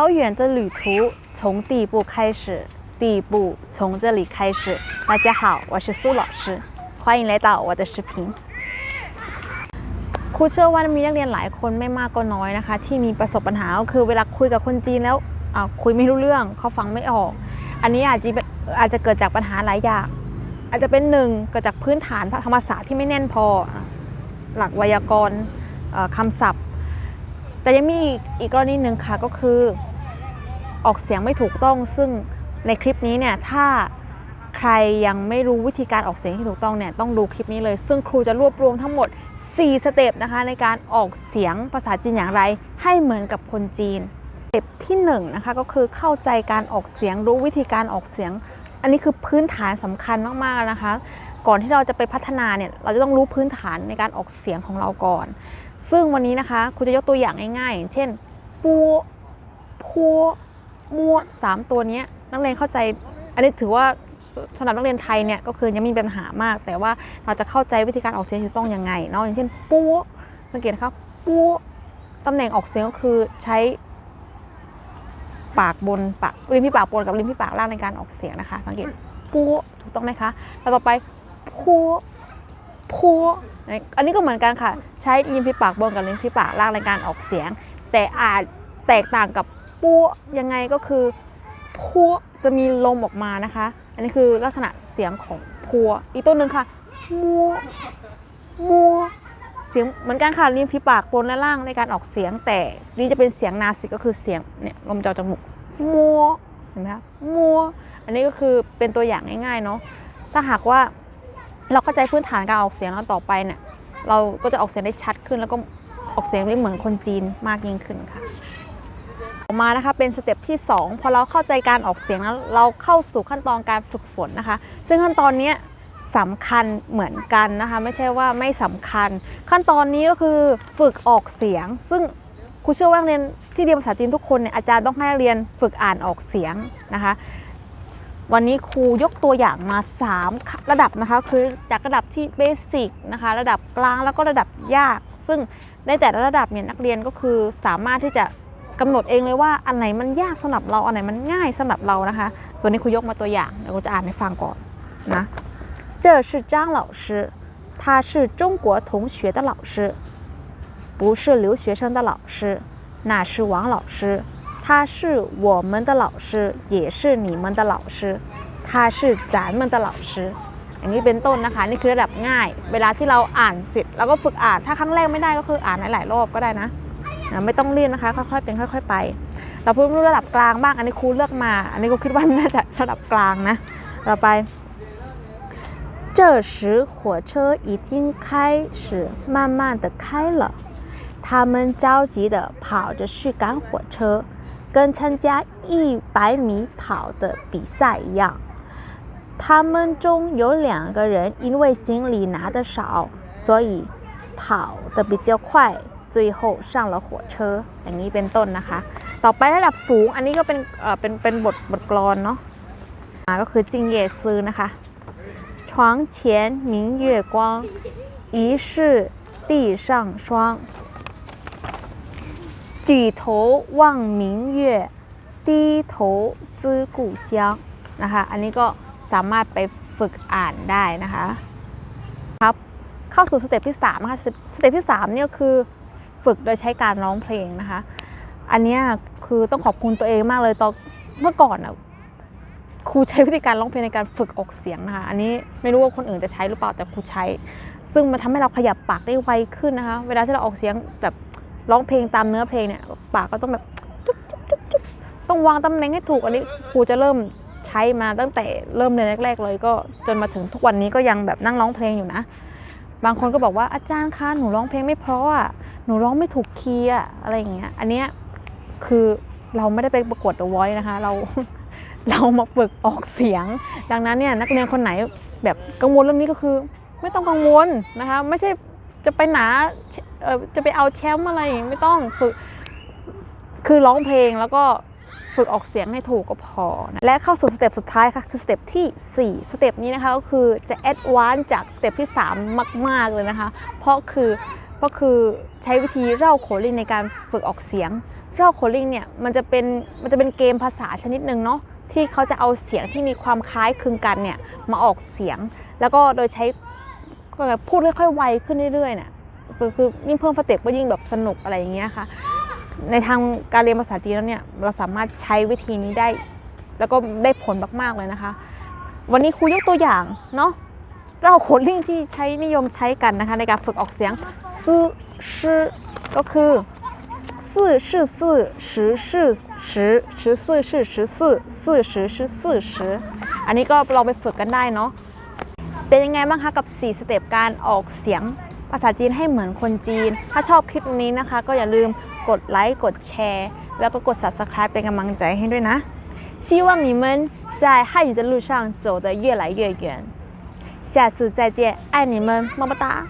遥远的旅途从第一步开始，第一步从这里开始。大家好，我是苏老师，欢迎来到我的视频。ครูเชื่อว่ามีนักเรียนหลายคนไม่มากก็น้อยนะคะ ที่มีประสบปัญหาก็คือเวลาคุยกับคนจีนแล้วอ่าคุยไม่รู้เรื่องเขาฟังไม่ออก อันนี้อาจจะเป็นอาจจะเกิดจากปัญหาหลายอย่าง อาจจะเป็นหนึ่งเกิดจากพื้นฐานธรรมศาสตร์ที่ไม่แน่นพอ หลักไวยากรณ์เอ่อคำศัพท์ แต่ยังมีอีกกรณีหนึ่งค่ะก็คือ ออกเสียงไม่ถูกต้อง ซึ่งในคลิปนี้เนี่ยถ้าใครยังไม่รู้วิธีการออกเสียงที่ถูกต้องเนี่ยต้องดูคลิปนี้เลย ซึ่งครูจะรวบรวมทั้งหมด 4 สเต็ปนะคะในการออกเสียงภาษาจีนอย่างไร ให้เหมือนกับคนจีนสเต็ปที่1นะคะก็คือเข้าใจการออกเสียงรู้วิธีการออกเสียง อันนี้คือพื้นฐานสำคัญมากๆนะคะ ก่อนที่เราจะไปพัฒนาเนี่ยเราจะต้องรู้พื้นฐานในการออกเสียงของเราก่อน ซึ่งวันนี้นะคะครูจะยกตัวอย่างง่ายๆอย่างเช่นปูพัว มั่วสามตัวนี้นักเรียนเข้าใจ อันนี้ถือว่าสำหรับนักเรียนไทยเนี่ยก็คือยังมีปัญหามาก แต่ว่าเราจะเข้าใจวิธีการออกเสียงที่ถูกต้องยังไงเนาะอย่างเช่นปูสังเกตนะครับปูตำแหน่งออกเสียงก็คือใช้ปากบนปากริมที่ปากบนกับริมที่ปากล่างในการออกเสียงนะคะ สังเกตปูถูกต้องไหมคะแล้วต่อไปพัวพัวอันนี้ก็เหมือนกันค่ะ ใช้ริมที่ปากบนกับริมที่ปากล่างในการออกเสียง แต่อาจแตกต่างกับ ปัวยังไงก็คือพัวจะมีลมออกมานะคะ อันนี้คือลักษณะเสียงของพัว อีกตัวหนึ่งค่ะมัวมัวเสียงเหมือนกันค่ะริมฝีปากบนและล่างในการออกเสียงแต่นี่จะเป็นเสียงนาสิกก็คือเสียงเนี่ยลมจอจมูกมัวเห็นไหมคะมัวอันนี้ก็คือเป็นตัวอย่างง่ายๆเนาะถ้าหากว่าเราเข้าใจพื้นฐานการออกเสียงแล้วต่อไปเนี่ยเราก็จะออกเสียงได้ชัดขึ้นแล้วก็ออกเสียงได้เหมือนคนจีนมากยิ่งขึ้นค่ะ มานะคะเป็นสเต็ปที่ 2 พอเราเข้าใจการออกเสียงแล้วเราเข้าสู่ขั้นตอนการฝึกฝนนะคะ ซึ่งขั้นตอนนี้สำคัญเหมือนกันนะคะ ไม่ใช่ว่าไม่สำคัญ ขั้นตอนนี้ก็คือฝึกออกเสียง ซึ่งครูเชื่อว่าเรียนที่เรียนภาษาจีนทุกคนเนี่ยอาจารย์ต้องให้นักเรียนฝึกอ่านออกเสียงนะคะวันนี้ครูยกตัวอย่างมา 3 ระดับนะคะ คือจากระดับที่เบสิกนะคะ ระดับกลางแล้วก็ระดับยาก ซึ่งในแต่ละระดับเนี่ยนักเรียนก็คือสามารถที่จะ กำหนดเองเลยว่าอันไหนมันยากสำหรับเราอันไหนมันง่ายสำหรับเรานะคะ ส่วนนี้ครูยกมาตัวอย่างเดี๋ยวครูจะอ่านให้ฟังก่อนนะ这是张老师他是中国同学的老师不是留学生的老师那是王老师他是我们的老师也是你们的老师他是咱们的老师อย่างนี้เป็นต้นนะคะนี่คือระดับง่าย เวลาที่เราอ่านเสร็จเราก็ฝึกอ่านถ้าครั้งแรกไม่ได้ก็คืออ่านหลายๆรอบก็ได้นะ นะ ไม่ต้องรีบนะคะ ค่อยๆ เป็นค่อย ๆ ไป เราพูดระดับกลางบ้าง อันนี้ครูเลือกมา อันนี้ครูคิดว่าน่าจะระดับกลางนะ ต่อไป这时火车已经开始慢慢的开了，他们着急的跑着去赶火车，跟参加一百米跑的比赛一样。他们中有两个人因为行李拿的少，所以跑得比较快， 最后上了火车อย่างนี้เป็นต้นนะคะ ต่อไประดับสูง อันนี้ก็เป็นเอ่อเป็นเป็นบทบทกลอนเนาะอ่าก็คือจิงเย่ซือนะคะ床前明月光，疑是地上霜。举头望明月，低头思故乡นะคะ อันนี้ก็สามารถไปฝึกอ่านได้นะคะ ครับ เข้าสู่สเต็ปที่3นะคะสเต็ปสเต็ปที่3เนี่ยคือ ฝึกโดยใช้การร้องเพลงนะคะ อันนี้คือต้องขอบคุณตัวเองมากเลยตอนเมื่อก่อนอะครูใช้วิธีการร้องเพลงในการฝึกออกเสียงนะคะ อันนี้ไม่รู้ว่าคนอื่นจะใช้หรือเปล่าแต่ครูใช้ ซึ่งมันทำให้เราขยับปากได้ไวขึ้นนะคะ เวลาที่เราออกเสียงแบบร้องเพลงตามเนื้อเพลงเนี่ยปากก็ต้องแบบจุ๊บจุ๊บจุ๊บจุ๊บต้องวางตำแหน่งให้ถูกอันนี้ครูจะเริ่มใช้มาตั้งแต่เริ่มเรียนแรก ๆ เลยก็จนมาถึงทุกวันนี้ก็ยังแบบนั่งร้องเพลงอยู่นะ บางคนก็บอกว่าอาจารย์คะหนูร้องเพลงไม่เพราะอะ หนูร้องไม่ถูกคีย์อะอะไรอย่างเงี้ย อันเนี้ยคือเราไม่ได้ไปประกวด The Voice นะคะ เราเรามาฝึกออกเสียง ดังนั้นเนี่ยนักเรียนคนไหนแบบกังวลเรื่องนี้ก็คือ ไม่ต้องกังวลนะคะ ไม่ใช่จะไปหนาเออจะไปเอาแชมป์อะไรไม่ต้องฝึกคือร้องเพลงแล้วก็ฝึกออกเสียงให้ถูกก็พอนะและเข้าสู่สเต็ปสุดท้ายค่ะคือสเต็ปที่ 4 สเต็ปนี้นะคะก็คือจะแอดวานซ์จากสเต็ปที่ 3 มาก ๆ เลยนะคะ เพราะคือ เพราะคือใช้วิธีเร่าโคลินในการฝึกออกเสียงเรอบโคลิงเนี่ยมันจะเป็นมันจะเป็นเกมภาษาชนิดหนึ่งเนาะที่เขาจะเอาเสียงที่มีความคล้ายคลึงกันเนี่ยมาออกเสียง แล้วก็โดยใช้พูดค่อยๆไวขึ้นเรื่อยๆเนี่ยคือคือยิ่งเพิ่มสเต็ปก็ยิ่งแบบสนุกอะไรอย่างเงี้ยค่ะในทางการเรียนภาษาจีนแล้วเนี่ยเราสามารถใช้วิธีนี้ได้ แล้วก็ได้ผลมากๆเลยนะคะ วันนี้ครูยกตัวอย่างเนาะ เราโคดลิ่งที่ใช้นิยมใช้กันนะคะ ในการฝึกออกเสียงซื่อชื่อก็คือสี่是四十是十十四是十四四十是四十อันนี้ก็ลองไปฝึกกันได้เนาะเป็นยังไงบ้างคะกับ 4 สเต็ปการออกเสียงภาษาจีนให้เหมือนคนจีน ถ้าชอบคลิปนี้นะคะ ก็อย่าลืมกดไลค์กดแชร์ แล้วก็กด subscribe เป็นกำลังใจให้ด้วยนะ希望你们在汉语的路上走得越来越远。 下次再见，爱你们，么么哒。